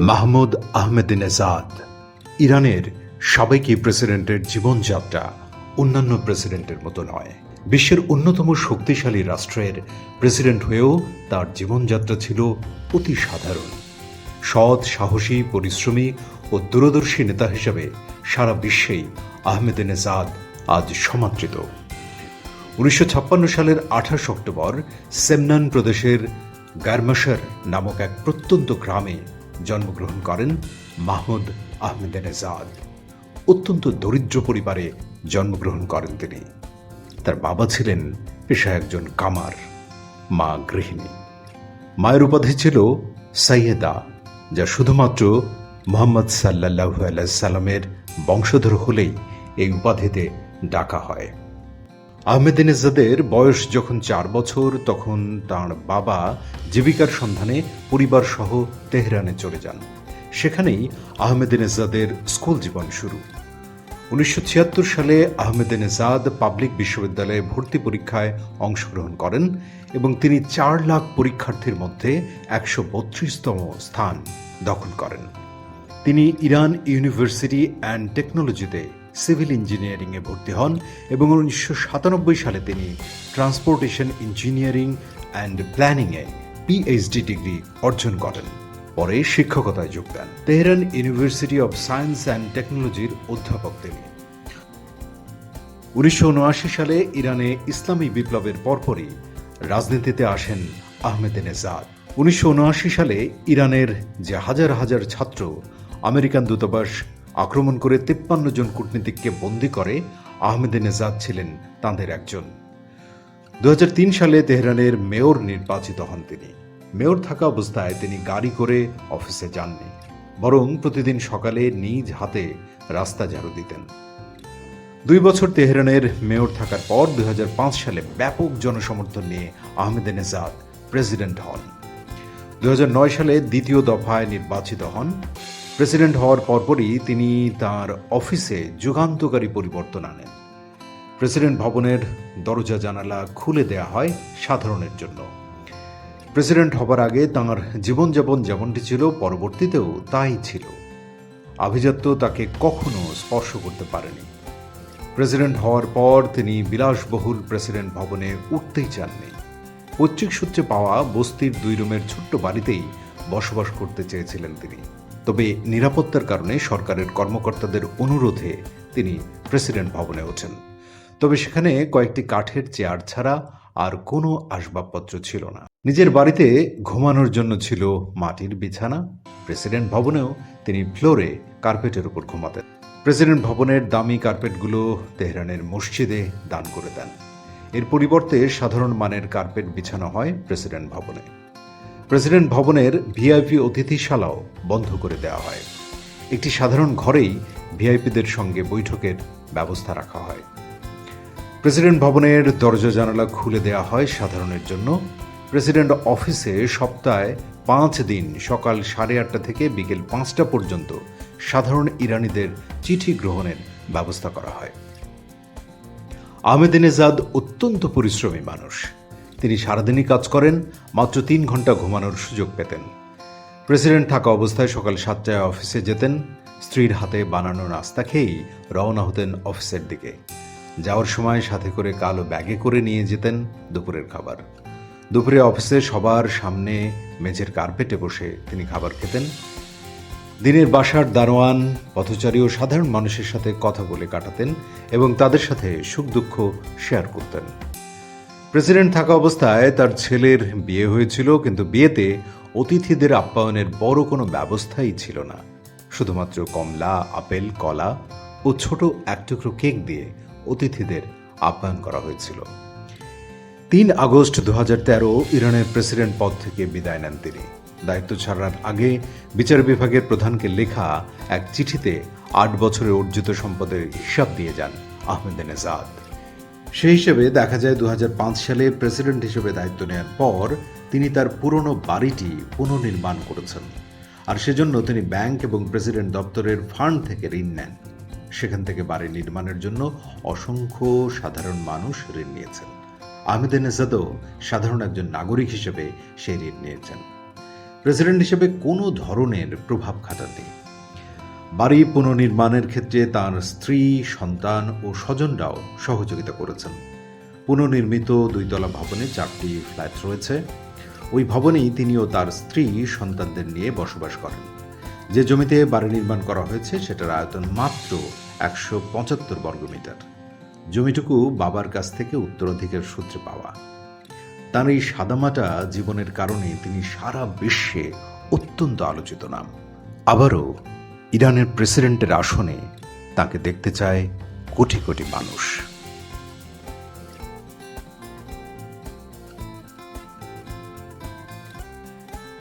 মাহমুদ আহমেদিন এজাদ ইরানের সাবেকি প্রেসিডেন্টের জীবনযাত্রা অন্যান্য প্রেসিডেন্টের মতো নয়। বিশ্বের অন্যতম শক্তিশালী রাষ্ট্রের প্রেসিডেন্ট হয়েও তার জীবনযাত্রা ছিল অতি সাধারণ। সৎ, সাহসী, পরিশ্রমী ও দূরদর্শী নেতা হিসেবে সারা বিশ্বেই আহমেদিনেজাদ আজ সমাদৃত। উনিশশো ছাপ্পান্ন সালের আঠাশ অক্টোবর সেমনান প্রদেশের গারমাসার নামক এক প্রত্যন্ত গ্রামে জন্মগ্রহণ করেন মাহমুদ আহমেদানেজাদ অত্যন্ত দরিদ্র পরিবারে জন্মগ্রহণ করেন তিনি। তার বাবা ছিলেন পেশায় একজন কামার, মা গৃহিণী। মায়ের উপাধি ছিল সাইয়েদা, যা শুধুমাত্র মোহাম্মদ সাল্লাহু সাল্লামের বংশধর হলেই এই উপাধিতে ডাকা হয়। আহমেদিনেজাদের বয়স যখন চার বছর, তখন তার বাবা জীবিকার সন্ধানে পরিবার সহ তেহরানে চলে যান। সেখানেই আহমেদিনেজাদের স্কুল জীবন শুরু। উনিশশো ছিয়াত্তর সালে আহমেদিনেজাদ পাবলিক বিশ্ববিদ্যালয়ে ভর্তি পরীক্ষায় অংশগ্রহণ করেন এবং তিনি চার লাখ পরীক্ষার্থীর মধ্যে একশো বত্রিশতম স্থান দখল করেন। তিনি ইরান ইউনিভার্সিটি অ্যান্ড টেকনোলজিতে সিভিল ইঞ্জিনিয়ারিংয়ে ভর্তি হন এবং উনিশশো সাতানব্বই সালে তিনি ট্রান্সপোর্টেশন ইঞ্জিনিয়ারিং অ্যান্ড প্ল্যানিংয়ে পিএইচডি ডিগ্রি অর্জন করেন। পরে শিক্ষকতায় যোগ দেন। Tehran university of science and টেকনোলজির অধ্যাপক তিনি। উনিশশো উনআশি সালে ইরানে ইসলামী বিপ্লবের পরপরই রাজনীতিতে আসেন আহমেদিনেজাদ উনিশশো সালে ইরানের যে হাজার হাজার ছাত্র আমেরিকান দূতাবাস আক্রমণ করে তিপ্পান্ন জন কূটনীতিককে বন্দী করে আহমেদিনেজাদ ছিলেন তাঁদের একজন। দুহাজার তিন সালে তেহরানের মেয়র নির্বাচিত হন তিনি। মেয়র থাকা অবস্থায় তিনি গাড়ি করে অফিসে যাননি, বরং প্রতিদিন সকালে নিজ হাতে রাস্তা ঝাড়ু দিতেন। দুই বছর তেহরানের মেয়র থাকার পর দুই হাজার পাঁচ সালে ব্যাপক জনসমর্থন নিয়ে আহমেদিনেজাদ প্রেসিডেন্ট হন। দুই হাজার নয় সালে দ্বিতীয় দফায় নির্বাচিত হন। প্রেসিডেন্ট হওয়ার পরপরই তিনি তার অফিসে যুগান্তকারী পরিবর্তন আনেন। প্রেসিডেন্ট ভবনের দরজা জানালা খুলে দেয়া হয় সাধারণের জন্য। প্রেসিডেন্ট হবার আগে তাঁর জীবনযাপন যেমনটি ছিল, পরবর্তীতেও তাই ছিল। আভিজাত্য তাকে কখনো স্পর্শ করতে পারেনি। প্রেসিডেন্ট হওয়ার পর তিনি বিলাসবহুল প্রেসিডেন্ট ভবনে উঠতেই চাননি। পৈতৃক সূত্রে পাওয়া বস্তির দুই রুমের ছোট্ট বাড়িতেই বসবাস করতে চেয়েছিলেন তিনি। তবে নিরাপত্তার কারণে সরকারের কর্মকর্তাদের অনুরোধে তিনি প্রেসিডেন্ট ভবনে ওঠেন। তবে সেখানে কয়েকটি কাঠের চেয়ার ছাড়া আর কোনো আসবাবপত্র ছিল না। নিজের বাড়িতে ঘুমানোর জন্য ছিল মাটির বিছানা। প্রেসিডেন্ট ভবনেও তিনি ফ্লোরে কার্পেটের উপর ঘুমাতেন। প্রেসিডেন্ট ভবনের দামি কার্পেটগুলো তেহরানের মসজিদে দান করে দেন। এর পরিবর্তে সাধারণ মানের কার্পেট বিছানো হয় প্রেসিডেন্ট ভবনে। প্রেসিডেন্ট ভবনের ভিআইপি অতিথিশালাও বন্ধ করে দেওয়া হয়। একটি সাধারণ ঘরেই ভিআইপিদের সঙ্গে বৈঠকের ব্যবস্থা রাখা হয়। প্রেসিডেন্ট ভবনের দরজা জানালা খুলে দেওয়া হয় সাধারণের জন্য। প্রেসিডেন্ট অফিসে সপ্তাহে পাঁচ দিন সকাল সাড়ে আটটা থেকে বিকেল পাঁচটা পর্যন্ত সাধারণ ইরানিদের চিঠি গ্রহণের ব্যবস্থা করা হয়। আহমেদিনেজাদ অত্যন্ত পরিশ্রমী মানুষ। তিনি সারাদিনই কাজ করেন, মাত্র তিন ঘণ্টা ঘুমানোর সুযোগ পেতেন। প্রেসিডেন্ট থাকা অবস্থায় সকাল সাতটায় অফিসে যেতেন, স্ত্রীর হাতে বানানো নাস্তা খেয়েই রওনা হতেন অফিসের দিকে। যাওয়ার সময় সাথে করে কালো ব্যাগে করে নিয়ে যেতেন দুপুরের খাবার। দুপুরে অফিসে সবার সামনে মেঝের কার্পেটে বসে তিনি খাবার খেতেন। দিনের বাসার দারোয়ান, পথচারী ও সাধারণ মানুষের সাথে কথা বলে কাটাতেন এবং তাদের সাথে সুখ দুঃখ শেয়ার করতেন। প্রেসিডেন্ট থাকা অবস্থায় তার ছেলের বিয়ে হয়েছিল, কিন্তু বিয়েতে অতিথিদের আপ্যায়নের বড় কোনো ব্যবস্থাই ছিল না। শুধুমাত্র কমলা, আপেল, কলা ও ছোট এক টুকরো কেক দিয়ে অতিথিদের আপ্যায়ন করা হয়েছিল। তিন আগস্ট দু তেরো ইরানের প্রেসিডেন্ট পদ থেকে বিদায় নেন তিনি। দায়িত্ব ছাড়ার আগে বিচার বিভাগের প্রধানকে লেখা এক চিঠিতে আট বছরে অর্জিত সম্পদের হিসাব দিয়ে যান আহমেদিনেজাদ সেই হিসেবে দেখা যায় দু হাজার পাঁচ সালে প্রেসিডেন্ট হিসেবে দায়িত্ব নেওয়ার পর তিনি তার পুরনো বাড়িটি পুনর্নির্মাণ করেছেন। আর সেজন্য তিনি ব্যাংক এবং প্রেসিডেন্ট দপ্তরের ফান্ড থেকে ঋণ নেন। সেখান থেকে বাড়ি নির্মাণের জন্য অসংখ্য সাধারণ মানুষ ঋণ নিয়েছেন। আহমেদিনেজাদও সাধারণ একজন নাগরিক হিসেবে সেই ঋণ নিয়েছেন। প্রেসিডেন্ট হিসেবে কোনো ধরনের প্রভাব খাটাননি। বাড়ি পুনর্নির্মাণের ক্ষেত্রে তার স্ত্রী, সন্তান ও স্বজনরাও সহযোগিতা করেছেন। পুনর্নির্মিত দুইতলা ভবনে চারটি ফ্ল্যাট রয়েছে। ওই ভবনেই তিনি ও তার স্ত্রী, সন্তানদের নিয়ে বসবাস করেন। যে জমিতে বাড়ি নির্মাণ করা হয়েছে, সেটার আয়তন মাত্র একশো পঁচাত্তর বর্গমিটার জমিটুকু বাবার কাছ থেকে উত্তরাধিকার সূত্রে পাওয়া। তার এই সাদামাটা জীবনের কারণে তিনি সারা বিশ্বে অত্যন্ত আলোচিত নাম। আবারও ইরানের প্রেসিডেন্টের আসনে তাকে দেখতে চায় কোটি কোটি মানুষ।